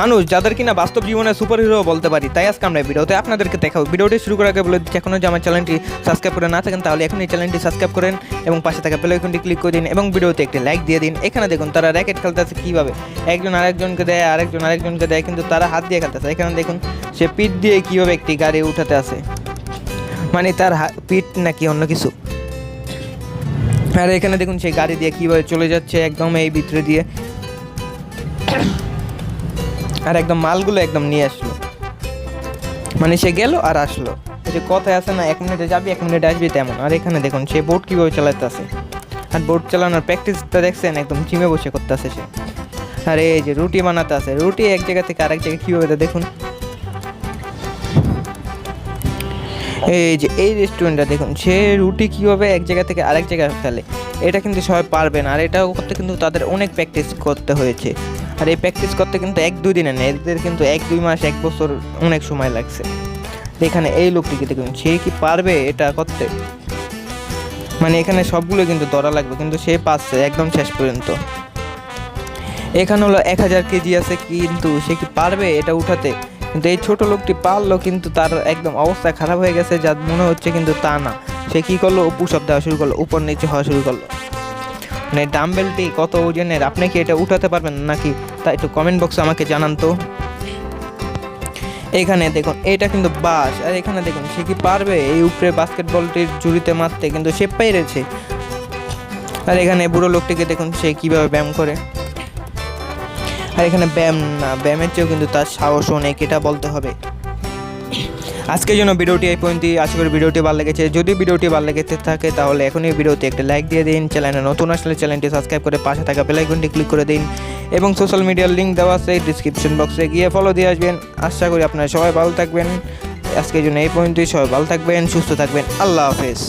মানুষ, যাদের কিনা বাস্তব জীবনে সুপার হিরো বলতে পারি, তাই আজকে আমরা ভিডিওতে আপনাদেরকে দেখাবো। ভিডিওটি শুরু করার আগে বলে দিচ্ছি, এখনও যে আমার চ্যানেলটি সাবস্ক্রাইব করে না থাকেন, তাহলে এখন এই চ্যানেলটি সাবস্ক্রাইব করেন এবং পাশে থাকা বেল আইকনটি ক্লিক করে দিন এবং ভিডিওতে একটি লাইক দিয়ে দিন। এখানে দেখুন, তারা র্যাকেট খেলতেছে কীভাবে? একজন আরেকজনকে দেয়, আরেকজন আরেকজনকে দেয়, কিন্তু তারা হাত দিয়ে খেলতেছে। এখানে দেখুন, সে পিঠ দিয়ে কীভাবে একটি গাড়ি উঠাতে আসে। মানে তার পিঠ নাকি অন্য কিছু। আর এখানে দেখুন, সেই গাড়ি দিয়ে কীভাবে চলে যাচ্ছে, একদম এই ভিতরে দিয়ে। আর একদম মালগুলো একদম নিয়ে আসলো। মানে সে গেল আর আসলো। যে কথায় আছে না, এক মিনিটে যাবি, এক মিনিটে আসবি তেমন। আর এখানে দেখুন, সে বোট কীভাবে চালাতে আছে আর বোট চালানোর প্র্যাকটিসটা দেখছেন? একদম জিমে বসে করতে আছে সে। আর এই যে রুটি বানাতে আছে রুটি এক জায়গা থেকে আরেক জায়গায় কীভাবে দেখুন। এই যে এই রেস্টুরেন্টটা দেখুন, সে রুটি কীভাবে এক জায়গা থেকে আরেক জায়গায় ফেলে। এটা কিন্তু সবাই পারবে না। আর এটাও করতে কিন্তু তাদের অনেক প্র্যাকটিস করতে হয়েছে। আর এই প্র্যাকটিস করতে কিন্তু এক দুই দিনে নেই, এদের কিন্তু এক দুই মাস, এক বছর অনেক সময় লাগছে। এখানে এই লোকটিকে দেখুন, সে কি পারবে এটা করতে? মানে এখানে সবগুলো কিন্তু ধরা লাগবে, কিন্তু সে পাচ্ছে একদম শেষ পর্যন্ত। এখানে হলো এক হাজার কেজি আছে, কিন্তু সে কি পারবে এটা উঠাতে? কিন্তু এই ছোট লোকটি পারল, কিন্তু তার একদম অবস্থা খারাপ হয়ে গেছে যা মনে হচ্ছে কিন্তু তা না। সে কি করল? পুষপ দেওয়া শুরু করল, উপর নিচে হওয়া শুরু করল। মানে ডাম্বেলটি কত ওজনের? আপনি কি এটা উঠাতে পারবেন নাকি? তা একটু কমেন্ট বক্সে আমাকে জানান তো। এখানে দেখুন, এটা কিন্তু বাস। আর এখানে দেখুন, সে কি পারবে? এই উপরে বাস্কেটবলটির জুড়িতে মারতে, কিন্তু সে পেরেছে। আর এখানে বুড়ো লোকটিকে দেখুন, সে কীভাবে ব্যায়াম করে। আর এখানে ব্যায়াম না, ব্যায়ামের চেয়েও কিন্তু তার সাহস অনেক, এটা বলতে হবে। আজকের জন্য ভিডিওটি এই পর্যন্তই। আশা করি ভিডিওটি ভালো লেগেছে। যদি ভিডিওটি ভালো লেগেছে থাকে তাহলে এখনই ভিডিওতে একটা লাইক দিয়ে দিন। চ্যানেলে নতুন আসলে চ্যানেলটি সাবস্ক্রাইব করে পাশে থাকা বেলাইকনটি ক্লিক করে দিন। এবং সোশ্যাল মিডিয়ার লিঙ্ক দেওয়া আছে ডিসক্রিপশন বক্সে গিয়ে ফলো দিয়ে আসবেন। আশা করি আপনারা সবাই ভালো থাকবেন। আজকের জন্য এই পর্যন্তই। সবাই ভালো থাকবেন, সুস্থ থাকবেন। আল্লাহ হাফেজ।